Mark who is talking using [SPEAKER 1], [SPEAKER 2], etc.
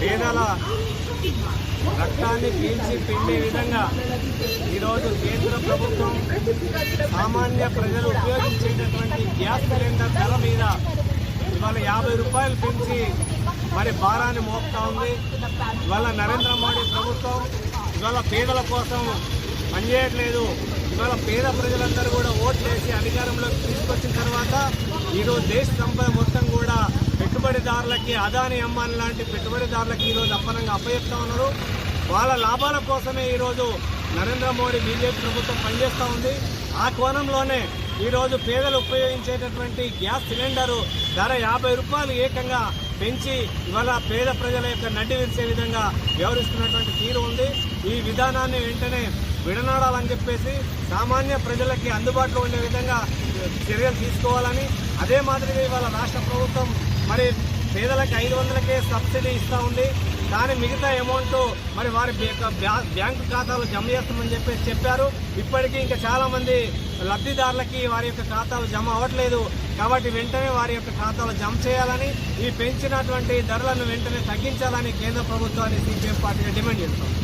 [SPEAKER 1] పేదల రక్తాన్ని పీల్చి పిండే విధంగా ఈరోజు కేంద్ర ప్రభుత్వం సామాన్య ప్రజలు ఉపయోగించేటటువంటి గ్యాస్ సిలిండర్ ధర మీద ఇవాళ యాభై రూపాయలు పెంచి మరి భారాన్ని మోపుతా ఉంది. ఇవాళ నరేంద్ర మోడీ ప్రభుత్వం ఇవాళ పేదల కోసం పనిచేయట్లేదు. ఇవాళ పేద ప్రజలందరూ కూడా ఓట్లేసి అధికారంలోకి తీసుకొచ్చిన తర్వాత ఈరోజు దేశ సంపద పెట్టుబడిదారులకి అదాని అమ్మాని లాంటి పెట్టుబడిదారులకి ఈరోజు అప్పనంగా అప్పచెప్తా ఉన్నారు. వాళ్ళ లాభాల కోసమే ఈరోజు నరేంద్ర మోడీ బీజేపీ ప్రభుత్వం పనిచేస్తూ ఉంది. ఆ కోణంలోనే ఈరోజు పేదలు ఉపయోగించేటటువంటి గ్యాస్ సిలిండరు ధర యాభై రూపాయలు ఏకంగా పెంచి ఇవాళ పేద ప్రజల యొక్క నడ్డి విరిచే విధంగా వ్యవహరిస్తున్నటువంటి తీరు ఉంది. ఈ విధానాన్ని వెంటనే విడనాడాలని చెప్పేసి సామాన్య ప్రజలకి అందుబాటులో ఉండే విధంగా చర్యలు తీసుకోవాలని అదే మాదిరిగా ఇవాళ రాష్ట్ర ప్రభుత్వం మరి పేదలకు ఐదు వందలకే సబ్సిడీ ఇస్తూ ఉంది. కానీ మిగతా అమౌంట్ మరి వారి బ్యాంకు ఖాతాలో జమ చేస్తామని చెప్పేసి చెప్పారు. ఇప్పటికీ ఇంకా చాలామంది లబ్ధిదారులకి వారి యొక్క ఖాతాలు జమ అవ్వట్లేదు. కాబట్టి వెంటనే వారి యొక్క ఖాతాలో జమ చేయాలని ఈ పెంచినటువంటి ధరలను వెంటనే తగ్గించాలని కేంద్ర ప్రభుత్వాన్ని సిపిఎం పార్టీగా డిమాండ్ చేస్తాం